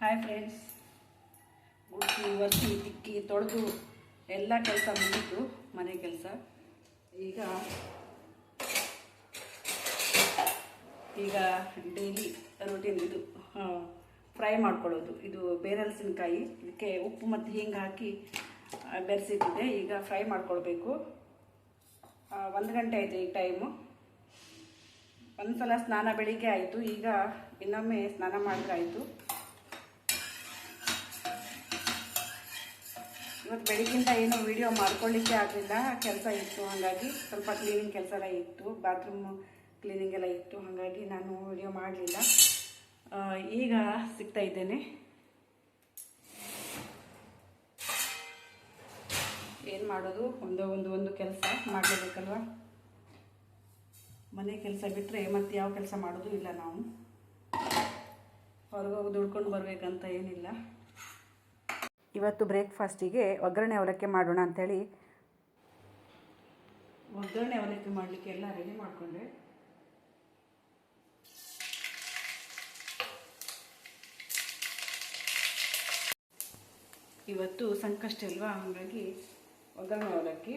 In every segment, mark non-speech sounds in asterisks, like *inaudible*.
Hi friends Gudsi ಒರೆಸಿ ತಿಕ್ಕಿ ತೊಳೆದು ಎಲ್ಲ ಕೆಲಸ ಮುಗಿತು, ಮನೆ ಕೆಲಸ. ಈಗ ಈಗ ಡೈಲಿ ರೂಟೀನ್ ಇದು ಫ್ರೈ ಮಾಡ್ಕೊಳ್ಳೋದು. ಇದು ಬೇರಲಸಿನಕಾಯಿ. ಇದಕ್ಕೆ ಉಪ್ಪು ಮತ್ತು ಹಿಂಗೆ ಹಾಕಿ ಬೆರೆಸಿಟ್ಟಿದೆ ಈಗ ಫ್ರೈ ಮಾಡ್ಕೊಳ್ಬೇಕು. ಒಂದು ಗಂಟೆ ಆಯಿತು ಈ ಟೈಮು ಒಂದು ಸಲ ಸ್ನಾನ ಬೆಳಿಗ್ಗೆ ಆಯಿತು. ಈಗ ಇನ್ನೊಮ್ಮೆ ಸ್ನಾನ ಮಾಡಿದ್ರೆ ಆಯಿತು. ಇವತ್ತು ಬೆಳಿಗ್ಗಿಂದ ಏನು ವಿಡಿಯೋ ಮಾಡ್ಕೊಳ್ಳಿಕ್ಕೆ ಆಗಲಿಲ್ಲ. ಕೆಲಸ ಇತ್ತು, ಹಾಗಾಗಿ ಸ್ವಲ್ಪ ಕ್ಲೀನಿಂಗ್ ಕೆಲಸ ಎಲ್ಲ ಇತ್ತು ಬಾತ್ರೂಮ್ ಕ್ಲೀನಿಂಗ್ ಎಲ್ಲ ಇತ್ತು, ಹಾಗಾಗಿ ನಾನು ವಿಡಿಯೋ ಮಾಡಲಿಲ್ಲ. ಈಗ ಸಿಗ್ತಾ ಇದ್ದೇನೆ. ಏನು ಮಾಡೋದು? ಒಂದು ಒಂದು ಒಂದು ಕೆಲಸ ಮಾಡಲೇಬೇಕಲ್ವ? ಮನೆ ಕೆಲಸ ಬಿಟ್ಟರೆ ಮತ್ತೆ ಯಾವ ಕೆಲಸ ಮಾಡೋದು ಇಲ್ಲ ನಾವು. ಹೊರಗೋಗಿ ದುಡ್ಕೊಂಡು ಬರಬೇಕಂತ ಏನಿಲ್ಲ. ಇವತ್ತು ಬ್ರೇಕ್ಫಾಸ್ಟಿಗೆ ಒಗ್ಗರಣೆ ಅವಲಕ್ಕಿ ಮಾಡೋಣ ಅಂಥೇಳಿ ಒಗ್ಗರಣೆ ಅವಲಕ್ಕಿ ಮಾಡಲಿಕ್ಕೆ ಎಲ್ಲ ರೆಡಿ ಮಾಡಿಕೊಂಡೆ ಇವತ್ತು ಸಂಕಷ್ಟ ಅಲ್ವಾ? ಹಾಗಾಗಿ ಒಗ್ಗರಣೆ ಅವಲಕ್ಕಿ.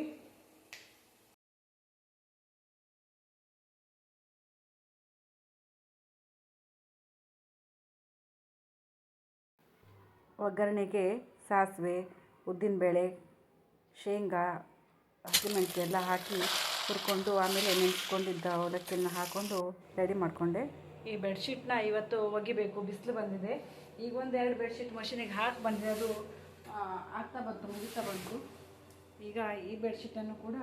ಒಗ್ಗರಣೆಗೆ ಸಾಸಿವೆ ಉದ್ದಿನಬೇಳೆ ಶೇಂಗಾ ಹಸಿಮೆಣಸು ಎಲ್ಲ ಹಾಕಿ ಹುರ್ಕೊಂಡು ಆಮೇಲೆ ನೆನೆಸ್ಕೊಂಡಿದ್ದ ಅವಲಕ್ಕಿಯನ್ನು ಹಾಕ್ಕೊಂಡು ರೆಡಿ ಮಾಡಿಕೊಂಡೆ. ಈ ಬೆಡ್ಶೀಟ್ನ ಇವತ್ತು ಒಗಿಬೇಕು, ಬಿಸಿಲು ಬಂದಿದೆ. ಈಗ ಒಂದು ಎರಡು ಬೆಡ್ಶೀಟ್ ಮಷಿನಿಗೆ ಹಾಕಿ ಬಂದಿದೆ, ಅದು ಆಗ್ತಾ ಬಂತು, ಮುಗಿತಾ ಬಂತು. ಈಗ ಈ ಬೆಡ್ಶೀಟನ್ನು ಕೂಡ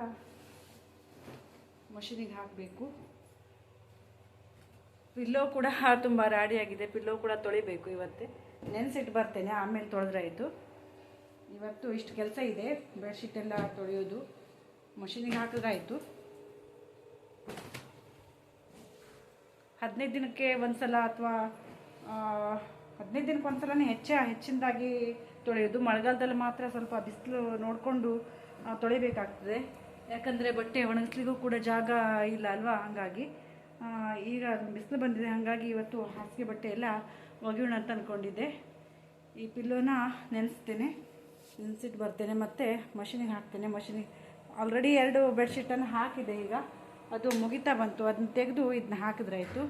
ಮಷೀನಿಗೆ ಹಾಕಬೇಕು. ಪಿಲ್ಲೋ ಕೂಡ ತುಂಬ ರಾಡಿಯಾಗಿದೆ ಪಿಲ್ಲೋ ಕೂಡ ತೊಳಿಬೇಕು ಇವತ್ತೇ. ನೆನೆಸಿಟ್ಟು ಬರ್ತೇನೆ, ಆಮೇಲೆ ತೊಳೆದ್ರಾಯಿತು. ಇವತ್ತು ಇಷ್ಟು ಕೆಲಸ ಇದೆ ಬೆಡ್ಶೀಟ್ ಎಲ್ಲ ತೊಳೆಯೋದು. ಮಷಿನಿಗೆ ಹಾಕಿದ್ರಾಯಿತು ಹದಿನೈದು ದಿನಕ್ಕೆ ಒಂದ್ಸಲ ಅಥವಾ ಹದಿನೈದು ದಿನಕ್ಕೆ ಒಂದ್ಸಲನೇ ಹೆಚ್ಚ, ಹೆಚ್ಚಿನದಾಗಿ ತೊಳೆಯೋದು. ಮಳೆಗಾಲದಲ್ಲಿ ಮಾತ್ರ ಸ್ವಲ್ಪ ಬಿಸಿಲು ನೋಡಿಕೊಂಡು ತೊಳಿಬೇಕಾಗ್ತದೆ. ಯಾಕಂದರೆ ಬಟ್ಟೆ ಒಣಗಿಸ್ಲಿಗೂ ಕೂಡ ಜಾಗ ಇಲ್ಲ ಅಲ್ವಾ? ಹಾಗಾಗಿ ಈಗ ಬಿಸಿಲು ಬಂದಿದೆ. ಹಾಗಾಗಿ ಇವತ್ತು ಹಾಸಿಗೆ ಬಟ್ಟೆ ಎಲ್ಲ ಒಗೆಯೋಣ ಅಂತ ಅಂದ್ಕೊಂಡಿದ್ದೆ ಈ ಪಿಲ್ಲೋನ ನೆನೆಸ್ತೇನೆ. ನೆನೆಸಿಟ್ಟು ಬರ್ತೇನೆ ಮತ್ತು ಮಷಿನಿಗೆ ಹಾಕ್ತೇನೆ ಮಷಿನಿಗೆ ಆಲ್ರೆಡಿ ಎರಡು ಬೆಡ್ಶೀಟನ್ನು ಹಾಕಿದೆ ಈಗ. ಅದು ಮುಗಿತಾ ಬಂತು ಅದನ್ನ ತೆಗೆದು ಇದನ್ನ ಹಾಕಿದ್ರಾಯಿತು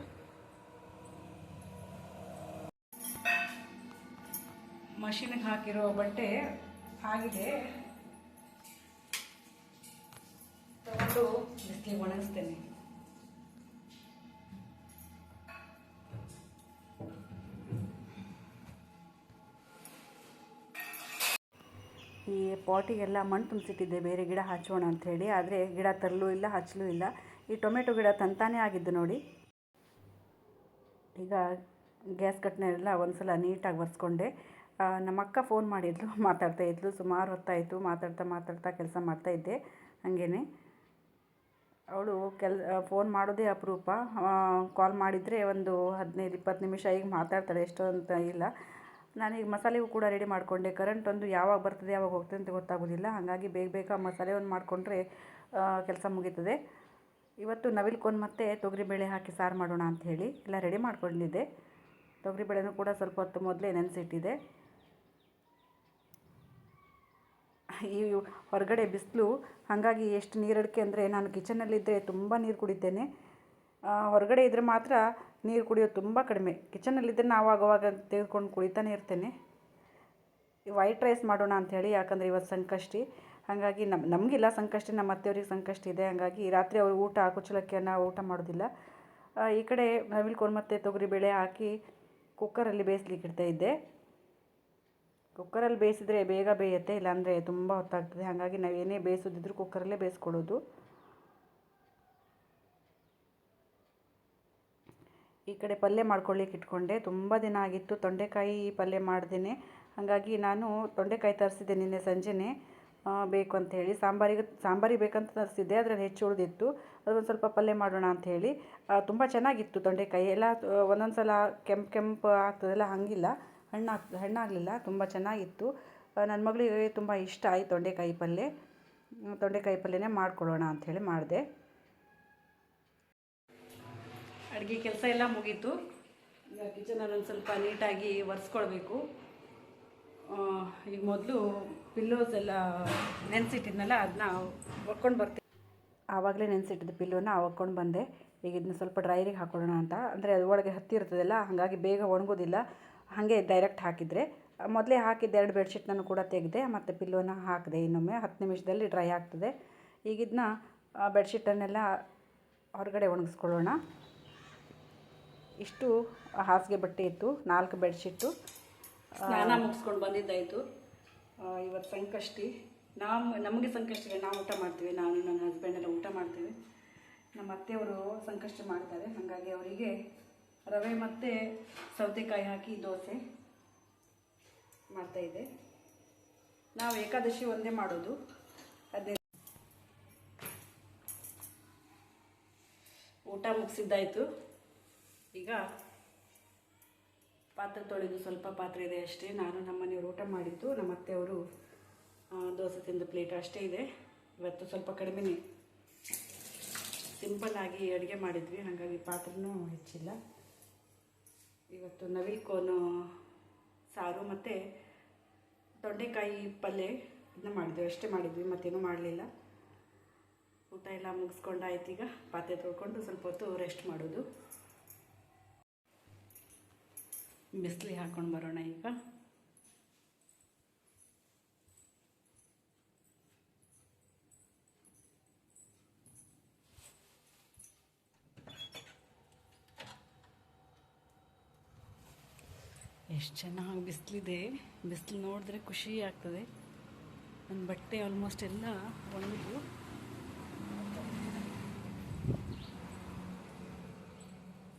ಮಷಿನಿಗೆ ಹಾಕಿರೋ ಬಟ್ಟೆ ಆಗಿದೆ. ತಗೊಂಡು ಬಿಸಿಲಿಗೆ ಒಣಗಿಸ್ತೇನೆ. ಪಾಟಿಗೆಲ್ಲ ಮಣ್ಣು ತುಂಬಿಸಿಟ್ಟಿದ್ದೆ ಬೇರೆ ಗಿಡ ಹಚ್ಚೋಣ ಅಂಥೇಳಿ ಆದರೆ ಗಿಡ ತರಲೂ ಇಲ್ಲ ಹಚ್ಚಲೂ ಇಲ್ಲ. ಈ ಟೊಮೆಟೊ ಗಿಡ ತಂತಾನೇ ಆಗಿದ್ದು ನೋಡಿ. ಈಗ ಗ್ಯಾಸ್ ಕಟ್ನೆಲ್ಲ ಒಂದು ಸಲ ನೀಟಾಗಿ ಒರೆಸ್ಕೊಂಡೆ. ಆ, ನಮ್ಮ ಅಕ್ಕ ಫೋನ್ ಮಾಡಿದ್ಲು *laughs* ಮಾತಾಡ್ತಾ ಇದ್ಲು. ಸುಮಾರು ಹೊತ್ತಾಯಿತು ಮಾತಾಡ್ತಾ ಮಾತಾಡ್ತಾ ಕೆಲಸ ಮಾಡ್ತಾ ಇದ್ದೆ ಹಾಗೇನೆ. ಅವಳು ಕೆಲ್ ಫೋನ್ ಮಾಡೋದೇ ಅಪರೂಪ. ಕಾಲ್ ಮಾಡಿದರೆ ಒಂದು ಹದಿನೈದು ಇಪ್ಪತ್ತು ನಿಮಿಷ ಈಗ ಮಾತಾಡ್ತಾಳೆ ಎಷ್ಟು ಅಂತ ಇಲ್ಲ. ನಾನೀಗ ಮಸಾಲೆಗೂ ಕೂಡ ರೆಡಿ ಮಾಡಿಕೊಂಡೆ. ಕರೆಂಟ್ ಒಂದು ಯಾವಾಗ ಬರ್ತದೆ, ಯಾವಾಗ ಹೋಗ್ತದೆ ಅಂತ ಗೊತ್ತಾಗೋದಿಲ್ಲ. ಹಾಗಾಗಿ ಬೇಗ ಬೇಗ ಮಸಾಲೆ ಒಂದು ಮಾಡಿಕೊಂಡ್ರೆ ಕೆಲಸ ಮುಗೀತದೆ. ಇವತ್ತು ನವಿಲ್ಕೊಂಡು ಮತ್ತು ತೊಗರಿಬೇಳೆ ಹಾಕಿ ಸಾರು ಮಾಡೋಣ ಅಂತ ಹೇಳಿ ಎಲ್ಲ ರೆಡಿ ಮಾಡ್ಕೊಂಡಿದ್ದೆ. ತೊಗರಿಬೇಳೆನೂ ಕೂಡ ಸ್ವಲ್ಪ ಹೊತ್ತು ಮೊದಲೇ ನೆನೆಸಿಟ್ಟಿದೆ ಈ ಹೊರಗಡೆ ಬಿಸಿಲು, ಹಾಗಾಗಿ ಎಷ್ಟು ನೀರಡಿಕೆ ಅಂದರೆ ನಾನು ಕಿಚನಲ್ಲಿದ್ದರೆ ತುಂಬ ನೀರು ಕುಡಿತೇನೆ. ಹೊರಗಡೆ ಇದ್ದರೆ ಮಾತ್ರ ನೀರು ಕುಡಿಯೋದು ತುಂಬ ಕಡಿಮೆ. ಕಿಚನಲ್ಲಿದ್ದರೆ ನಾವು ಆವಾಗ ತೆಗೆದುಕೊಂಡು ಕುಡಿತಾನೆ ಇರ್ತೇನೆ. ವೈಟ್ ರೈಸ್ ಮಾಡೋಣ ಅಂಥೇಳಿ ಯಾಕಂದರೆ ಇವತ್ತು ಸಂಕಷ್ಟಿ. ಹಾಗಾಗಿ ನಮ್ಮ ನಮಗಿಲ್ಲ ಸಂಕಷ್ಟಿ, ನಮ್ಮ ಅತ್ತೆಯವ್ರಿಗೆ ಸಂಕಷ್ಟಿ ಇದೆ. ಹಾಗಾಗಿ ರಾತ್ರಿ ಅವರು ಊಟ, ಕುಚ್ಚಲಕ್ಕಿಯನ್ನು ಊಟ ಮಾಡೋದಿಲ್ಲ. ಈ ಕಡೆ ನವಿಲ್ಕೊಂಡು ಮತ್ತು ತೊಗರಿಬೇಳೆ ಹಾಕಿ ಕುಕ್ಕರಲ್ಲಿ ಬೇಯಿಸ್ಲಿಕ್ಕೆ ಇಡ್ತಾ ಇದ್ದೆ. ಕುಕ್ಕರಲ್ಲಿ ಬೇಯಿಸಿದರೆ ಬೇಗ ಬೇಯುತ್ತೆ, ಇಲ್ಲಾಂದರೆ ತುಂಬ ಹೊತ್ತಾಗ್ತದೆ. ಹಾಗಾಗಿ ನಾವು ಏನೇ ಬೇಯಿಸೋದಿದ್ರು ಕುಕ್ಕರಲ್ಲೇ ಬೇಯಿಸ್ಕೊಳ್ಳೋದು. ಈ ಕಡೆ ಪಲ್ಯ ಮಾಡ್ಕೊಳ್ಳಿಕ್ಕೆ ಇಟ್ಕೊಂಡೆ. ತುಂಬ ದಿನ ಆಗಿತ್ತು, ತೊಂಡೆಕಾಯಿ ಪಲ್ಯ ಮಾಡ್ದೇ ಹಾಗಾಗಿ ನಾನು ತೊಂಡೆಕಾಯಿ ತರಿಸಿದ್ದೆ ನಿನ್ನೆ ಸಂಜೆನೇ. ಬೇಕು ಅಂಥೇಳಿ ಸಾಂಬಾರಿಗೆ ಸಾಂಬಾರಿಗೆ ಬೇಕಂತ ತರಿಸಿದ್ದೆ, ಅದರಲ್ಲಿ ಹೆಚ್ಚು ಉಳಿದಿತ್ತು. ಅದೊಂದು ಸ್ವಲ್ಪ ಪಲ್ಯ ಮಾಡೋಣ ಅಂತ ಹೇಳಿ. ತುಂಬ ಚೆನ್ನಾಗಿತ್ತು ತೊಂಡೆಕಾಯಿ. ಎಲ್ಲ, ಒಂದೊಂದು ಸಲ ಕೆಂಪು ಕೆಂಪು ಆಗ್ತದಲ್ಲ, ಹಾಗಿಲ್ಲ. ಹಣ್ಣಾಗ್ತದೆ ಹಣ್ಣಾಗಲಿಲ್ಲ, ತುಂಬ ಚೆನ್ನಾಗಿತ್ತು. ನನ್ನ ಮಗಳಿಗೆ ತುಂಬ ಇಷ್ಟ ಆಯಿತು ತೊಂಡೆಕಾಯಿ ಪಲ್ಯ. ತೊಂಡೆಕಾಯಿ ಪಲ್ಯನೇ ಮಾಡ್ಕೊಳ್ಳೋಣ ಅಂಥೇಳಿ ಮಾಡಿದೆ. ಅಡುಗೆ ಕೆಲಸ ಎಲ್ಲ ಮುಗೀತು. ಈಗ ಕಿಚನ್ ಕಿಚನಲ್ಲಿ ಒಂದು ಸ್ವಲ್ಪ ನೀಟಾಗಿ ಒರೆಸ್ಕೊಳ್ಬೇಕು. ಈಗ ಮೊದಲು ಪಿಲ್ಲೋಸ್ ಎಲ್ಲ ನೆನೆಸಿಟ್ಟಿದ್ನಲ್ಲ ಅದನ್ನ ಒಕ್ಕೊಂಡು ಬರ್ತೀನಿ. ಆವಾಗಲೇ ನೆನೆಸಿಟ್ಟಿದ್ದ ಪಿಲ್ಲೋನ ಒಕ್ಕೊಂಡು ಬಂದೆ. ಈಗ ಇದನ್ನ ಸ್ವಲ್ಪ ಡ್ರೈರಿಗೆ ಹಾಕೊಳ್ಳೋಣ ಅಂತ. ಅಂದರೆ ಅದು ಒಳಗೆ ಹತ್ತಿರ್ತದಲ್ಲ ಹಾಗಾಗಿ ಬೇಗ ಒಣಗೋದಿಲ್ಲ. ಹಾಗೆ ಡೈರೆಕ್ಟ್ ಹಾಕಿದರೆ. ಮೊದಲೇ ಹಾಕಿದ್ದ ಎರಡು ಬೆಡ್ಶೀಟ್ನೂ ಕೂಡ ತೆಗೆದೆ, ಮತ್ತು ಪಿಲ್ಲೋನ ಹಾಕಿದೆ ಇನ್ನೊಮ್ಮೆ. ಹತ್ತು ನಿಮಿಷದಲ್ಲಿ ಡ್ರೈ ಆಗ್ತದೆ. ಈಗ ಬೆಡ್ಶೀಟನ್ನೆಲ್ಲ ಹೊರಗಡೆ ಒಣಗಿಸ್ಕೊಳ್ಳೋಣ. ಇಷ್ಟು ಹಾಸಿಗೆ ಬಟ್ಟೆ ಇತ್ತು, ನಾಲ್ಕು ಬೆಡ್ಶೀಟು. ಸ್ನಾನ ಮುಗಿಸ್ಕೊಂಡು ಬಂದಿದ್ದಾಯಿತು. ಇವತ್ತು ಸಂಕಷ್ಟಿ. ನಾವು ನಮಗೆ ಸಂಕಷ್ಟಿಗೆ ನಾವು ಊಟ ಮಾಡ್ತೀವಿ. ನಾನು, ನನ್ನ ಹಸ್ಬೆಂಡ್ ಎಲ್ಲ ಊಟ ಮಾಡ್ತೀವಿ. ನಮ್ಮ ಅತ್ತೆಯವರು ಸಂಕಷ್ಟಿ ಮಾಡ್ತಾರೆ. ಹಾಗಾಗಿ ಅವರಿಗೆ ರವೆ ಮತ್ತು ಸೌತೆಕಾಯಿ ಹಾಕಿ ದೋಸೆ ಮಾಡ್ತಾಯಿದ್ದೆ ನಾವು ಏಕಾದಶಿ ಒಂದೇ ಮಾಡೋದು. ಅದೇ. ಊಟ ಮುಗಿಸಿದ್ದಾಯಿತು. ಈಗ ಪಾತ್ರೆ ತೊಳೆದು ಸ್ವಲ್ಪ ಪಾತ್ರೆ ಇದೆ ಅಷ್ಟೇ. ನಾನು ನಮ್ಮ ಮನೆಯವರು ಊಟ ಮಾಡಿದ್ದು, ನಮ್ಮ ಅತ್ತೆಯವರು ದೋಸೆ ತಿಂದ ಪ್ಲೇಟ್ ಅಷ್ಟೇ ಇದೆ. ಇವತ್ತು ಸ್ವಲ್ಪ ಕಡಿಮೆನೇ ಸಿಂಪಲ್ಲಾಗಿ ಅಡುಗೆ ಮಾಡಿದ್ವಿ, ಹಾಗಾಗಿ ಪಾತ್ರೆನೂ ಹೆಚ್ಚಿಲ್ಲ. ಇವತ್ತು ನವಿಲ್ ಕೋನು ಸಾರು ಮತ್ತು ತೊಂಡೆಕಾಯಿ ಪಲ್ಯ ಇದನ್ನ ಮಾಡಿದ್ವಿ. ಅಷ್ಟೇ ಮಾಡಿದ್ವಿ, ಮತ್ತೇನೂ ಮಾಡಲಿಲ್ಲ. ಊಟ ಎಲ್ಲ ಮುಗಿಸ್ಕೊಂಡಾಯ್ತು ಈಗ. ಪಾತ್ರೆ ತೊಳ್ಕೊಂಡು ಸ್ವಲ್ಪ ಹೊತ್ತು ರೆಸ್ಟ್ ಮಾಡೋದು. ಬಿಸಿಲಿಗೆ ಹಾಕ್ಕೊಂಡು ಬರೋಣ ಈಗ. ಎಷ್ಟು ಚೆನ್ನಾಗಿ ಬಿಸಿಲಿದೆ. ಬಿಸಿಲು ನೋಡಿದ್ರೆ ಖುಷಿ ಆಗ್ತದೆ. ನನ್ನ ಬಟ್ಟೆ ಆಲ್ಮೋಸ್ಟ್ ಎಲ್ಲ ಒಣಗಿದ್ವು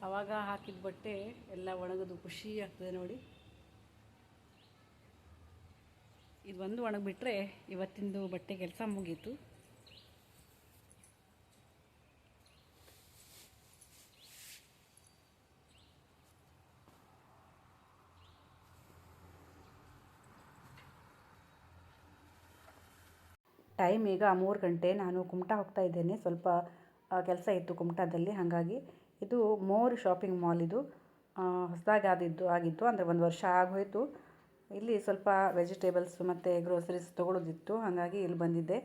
ಆವಾಗ ಹಾಕಿದ ಬಟ್ಟೆ ಎಲ್ಲ ಒಣಗೋದು, ಖುಷಿ ಆಗ್ತದೆ ನೋಡಿ. ಇದು ಒಂದು ಒಣಗಿಬಿಟ್ರೆ ಇವತ್ತಿಂದು ಬಟ್ಟೆ ಕೆಲಸ ಮುಗೀತು. ಟೈಮ್ ಈಗ ಮೂರು ಗಂಟೆ, ನಾನು ಕುಮಟಾ ಹೋಗ್ತಾ ಇದ್ದೇನೆ. ಸ್ವಲ್ಪ ಕೆಲಸ ಇತ್ತು ಕುಮಟಾದಲ್ಲಿ, ಹಾಗಾಗಿ ಇದು ಮೋರ್ ಶಾಪಿಂಗ್ ಮಾಲ್ ಇದು. ಹೊಸದಾಗಿ ಆದಿದ್ದು, ಆಗಿತ್ತು, ಅಂದರೆ ಒಂದು ವರ್ಷ ಆಗೋಯ್ತು. ಇಲ್ಲಿ ಸ್ವಲ್ಪ ವೆಜಿಟೇಬಲ್ಸ್ ಮತ್ತು ಗ್ರೋಸರೀಸ್ ತೊಗೊಳೋದಿತ್ತು, ಹಾಗಾಗಿ ಇಲ್ಲಿ ಬಂದಿದ್ದೆ.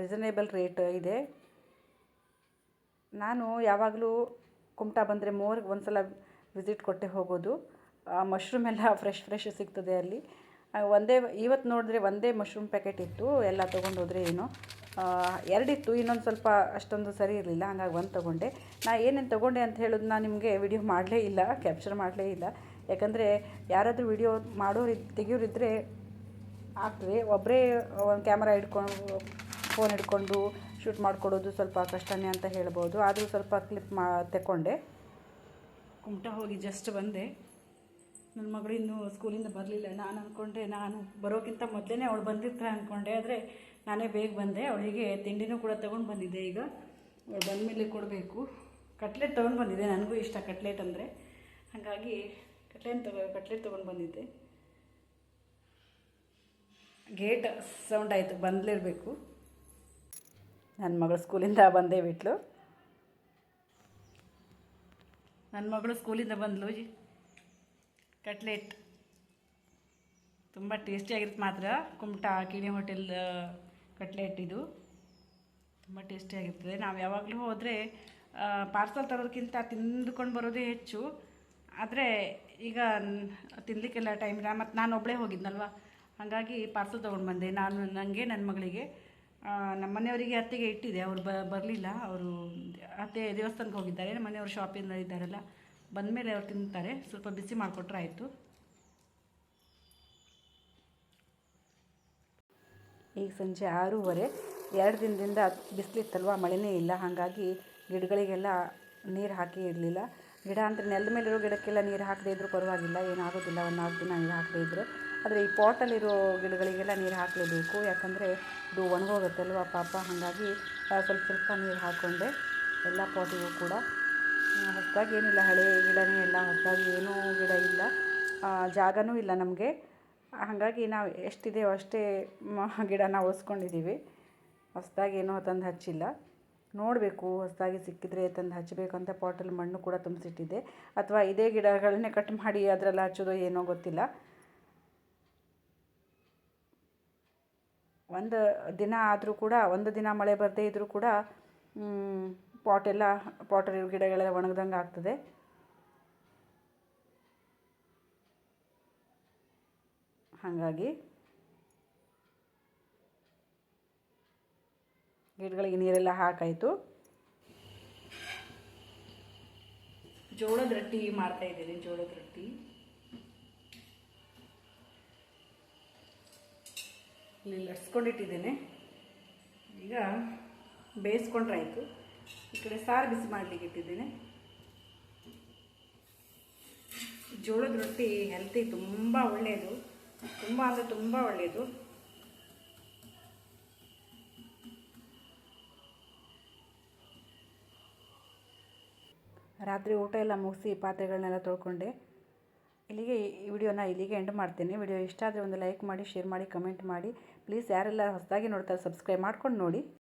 ರೀಸನೇಬಲ್ ರೇಟ್ ಇದೆ. ನಾನು ಯಾವಾಗಲೂ ಕುಮಟಾ ಬಂದರೆ ಮೋರ್ಗೆ ಒಂದು ಸಲ ವಿಸಿಟ್ ಕೊಟ್ಟೆ ಹೋಗೋದು. ಮಶ್ರೂಮ್ ಎಲ್ಲ ಫ್ರೆಶ್ ಫ್ರೆಶ್ ಸಿಗ್ತದೆ ಅಲ್ಲಿ. ಒಂದೇ ಇವತ್ತು ನೋಡಿದ್ರೆ ಒಂದೇ ಮಶ್ರೂಮ್ ಪ್ಯಾಕೆಟ್ ಇತ್ತು, ಎಲ್ಲ ತೊಗೊಂಡೋದ್ರೆ ಏನೋ? ಎರಡಿತ್ತು, ಇನ್ನೊಂದು ಸ್ವಲ್ಪ ಅಷ್ಟೊಂದು ಸರಿ ಇರಲಿಲ್ಲ, ಹಾಗಾಗಿ ಒಂದು ತೊಗೊಂಡೆ. ನಾ ಏನೇನು ತೊಗೊಂಡೆ ಅಂತ ಹೇಳೋದು ನಾನು ನಿಮಗೆ ವಿಡಿಯೋ ಮಾಡಲೇ ಇಲ್ಲ ಕ್ಯಾಪ್ಚರ್ ಮಾಡಲೇ ಇಲ್ಲ. ಯಾಕಂದರೆ ಯಾರಾದರೂ ವಿಡಿಯೋ ಮಾಡೋರು ತೆಗಿಯೋರಿದ್ದರೆ ಆಗ್ತದೆ. ಒಬ್ಬರೇ ಒಂದು ಕ್ಯಾಮ್ರಾ ಹಿಡ್ಕೊಂಡು ಫೋನ್ ಹಿಡ್ಕೊಂಡು ಶೂಟ್ ಮಾಡಿಕೊಡೋದು ಸ್ವಲ್ಪ ಕಷ್ಟನೇ ಅಂತ ಹೇಳ್ಬೋದು. ಆದರೂ ಸ್ವಲ್ಪ ಕ್ಲಿಪ್ ಮಾ ತಗೊಂಡೆ ಹೋಗಿ ಜಸ್ಟ್ ಬಂದೆ. ನನ್ನ ಮಗಳು ಇನ್ನೂ ಸ್ಕೂಲಿಂದ ಬರಲಿಲ್ಲ. ನಾನು ಅಂದ್ಕೊಂಡೆ ನಾನು ಬರೋಕ್ಕಿಂತ ಮೊದಲೇ ಅವಳು ಬಂದಿರ್ತಾರೆ ಅಂದ್ಕೊಂಡೆ ಆದರೆ ನಾನೇ ಬೇಗ ಬಂದೆ. ಅವಳಿಗೆ ತಿಂಡಿನೂ ಕೂಡ ತೊಗೊಂಡು ಬಂದಿದ್ದೆ ಈಗ. ಅವಳು ಬಂದಮೇಲೆ ಕೊಡಬೇಕು. ಕಟ್ಲೆಟ್ ತೊಗೊಂಡು ಬಂದಿದ್ದೆ. ನನಗೂ ಇಷ್ಟ ಕಟ್ಲೆಟ್ ಅಂದರೆ. ಹಾಗಾಗಿ ಕಟ್ಲೆಟ್ ತಗೋ, ಕಟ್ಲೆಟ್ ತೊಗೊಂಡು ಬಂದಿದ್ದೆ. ಗೇಟ್ ಸೌಂಡ್ ಆಯಿತು, ಬಂದಲಿರಬೇಕು. ನನ್ನ ಮಗಳು ಸ್ಕೂಲಿಂದ ಬಂದೇ ಬಿಟ್ಲು. ನನ್ನ ಮಗಳು ಸ್ಕೂಲಿಂದ ಬಂದಳು ಕಟ್ಲೆಟ್. ತುಂಬ ಟೇಸ್ಟಿಯಾಗಿರುತ್ತೆ ಮಾತ್ರ. ಕುಮಟಾ ಕಿಣಿ ಹೋಟೆಲ್ ಕಟ್ಲೆಟ್ ಇದು. ತುಂಬ ಟೇಸ್ಟಿಯಾಗಿರ್ತದೆ. ನಾವು ಯಾವಾಗಲೂ ಹೋದರೆ ಪಾರ್ಸಲ್ ತರೋದಕ್ಕಿಂತ ತಿಂದುಕೊಂಡು ಬರೋದೇ ಹೆಚ್ಚು. ಆದರೆ, ಈಗ ತಿನ್ನಲಿಕ್ಕೆಲ್ಲ ಟೈಮ್ ಇಲ್ಲ. ಮತ್ತು ನಾನು ಒಬ್ಬಳೇ ಹೋಗಿದ್ನಲ್ವ? ಹಾಗಾಗಿ ಪಾರ್ಸಲ್ ತೊಗೊಂಡು ಬಂದೆ. ನಾನು ನನಗೆ ನನ್ನ ಮಗಳಿಗೆ. ನಮ್ಮ ಮನೆಯವರಿಗೆ ಅತ್ತೆಗೆ ಇಟ್ಟಿದೆ. ಅವರು ಬರಲಿಲ್ಲ. ಅವರು, ಅತ್ತೆ ದೇವಸ್ಥಾನಕ್ಕೆ ಹೋಗಿದ್ದಾರೆ. ನಮ್ಮ ಮನೆಯವರು ಶಾಪಿಂದ ಇದ್ದಾರಲ್ಲ. ಬಂದಮೇಲೆ ಅವ್ರು ತಿಂತಾರೆ. ಸ್ವಲ್ಪ ಬಿಸಿ ಮಾಡಿಕೊಟ್ರೆ ಆಯಿತು. ಈಗ ಸಂಜೆ ಆರೂವರೆ. ಎರಡು ದಿನದಿಂದ ಬಿಸಿಲಿತ್ತಲ್ವ ಮಳೆನೇ ಇಲ್ಲ. ಹಾಗಾಗಿ ಗಿಡಗಳಿಗೆಲ್ಲ ನೀರು ಹಾಕಿ ಇರಲಿಲ್ಲ. ಗಿಡ ಅಂದರೆ ನೆಲದ ಮೇಲಿರೋ ಗಿಡಕ್ಕೆಲ್ಲ ನೀರು ಹಾಕದೇ ಇದ್ರೂ ಪರವಾಗಿಲ್ಲ. ಏನಾಗೋದಿಲ್ಲ ಒಂದು ನಾಲ್ಕು ದಿನ ನೀರು ಹಾಕದೇ ಇದ್ದರೆ ಆದರೆ ಈ ಪಾಟಲ್ಲಿರೋ ಗಿಡಗಳಿಗೆಲ್ಲ ನೀರು ಹಾಕಲೇಬೇಕು. ಯಾಕಂದರೆ ಇದು ಒಣಗೋಗುತ್ತಲ್ವ ಪಾಪ. ಹಾಗಾಗಿ ಸ್ವಲ್ಪ ಸ್ವಲ್ಪ ನೀರು ಹಾಕ್ಕೊಂಡೆ ಎಲ್ಲ ಪಾಟಿಗೂ ಕೂಡ. ಹೊಸದಾಗಿ ಏನಿಲ್ಲ ಹಳೆ ಗಿಡನೇ ಎಲ್ಲ ಹೊಸದಾಗಿ ಏನೂ ಗಿಡ ಇಲ್ಲ. ಆ, ಜಾಗನೂ ಇಲ್ಲ ನಮಗೆ. ಹಾಗಾಗಿ ನಾವು ಎಷ್ಟಿದೆಯೋ ಅಷ್ಟೇ ಗಿಡನ ಹೊಸ್ಕೊಂಡಿದ್ದೀವಿ ಹೊಸ್ದಾಗಿ ಏನೂ ತಂದು ಹಚ್ಚಿಲ್ಲ. ನೋಡಬೇಕು ಹೊಸದಾಗಿ ಸಿಕ್ಕಿದ್ರೆ ತಂದು ಅಂತ ಪಾಟಲ್ಲಿ ಮಣ್ಣು ಕೂಡ ತುಂಬಿಸಿಟ್ಟಿದ್ದೆ ಅಥವಾ ಇದೇ ಗಿಡಗಳನ್ನೇ ಕಟ್ ಮಾಡಿ ಅದರಲ್ಲಿ ಹಚ್ಚೋದು ಏನೋ ಗೊತ್ತಿಲ್ಲ. ಒಂದು ದಿನ ಆದರೂ ಕೂಡ ಒಂದು ದಿನ ಮಳೆ ಬರದೇ ಇದ್ದರೂ ಕೂಡ ಪಾಟೆಲ್ಲ ಪಾಟಲ್ಲಿ ಗಿಡಗಳೆಲ್ಲ ಒಣಗ್ದಂಗೆ ಆಗ್ತದೆ. ಹಾಗಾಗಿ ಗಿಡಗಳಿಗೆ ನೀರೆಲ್ಲ ಹಾಕಾಯಿತು. ಜೋಳದ ರೊಟ್ಟಿ ಮಾಡ್ತಾ ಇದ್ದೀನಿ, ಜೋಳದ ರೊಟ್ಟಿ. ಇಲ್ಲಿ ಲಟ್ಸ್ಕೊಂಡಿಟ್ಟಿದ್ದೇನೆ. ಈಗ ಬೇಯಿಸ್ಕೊಂಡ್ರೆ ಆಯಿತು ಈ ಕಡೆ ಸಾರು ಬಿಸಿ ಮಾಡಲಿಕ್ಕೆ ಇಟ್ಟಿದ್ದೇನೆ. ಜೋಳದ ರೊಟ್ಟಿ ಹೆಲ್ತಿ ತುಂಬ ಒಳ್ಳೆಯದು. ತುಂಬ ಅಂದರೆ ತುಂಬ ಒಳ್ಳೆಯದು. ರಾತ್ರಿ ಊಟ ಎಲ್ಲ ಮುಗಿಸಿ ಪಾತ್ರೆಗಳನ್ನೆಲ್ಲ ತೊಳ್ಕೊಂಡೆ. ಇಲ್ಲಿಗೆ ಈ ವಿಡಿಯೋನ ಇಲ್ಲಿಗೆ ಎಂಡ್ ಮಾಡ್ತೀನಿ. ವಿಡಿಯೋ ಇಷ್ಟ ಆದರೆ ಒಂದು ಲೈಕ್ ಮಾಡಿ ಶೇರ್ ಮಾಡಿ ಕಮೆಂಟ್ ಮಾಡಿ. ಪ್ಲೀಸ್ ಯಾರೆಲ್ಲ ಹೊಸದಾಗಿ ನೋಡ್ತಾರೆ ಸಬ್ಸ್ಕ್ರೈಬ್ ಮಾಡ್ಕೊಂಡು ನೋಡಿ.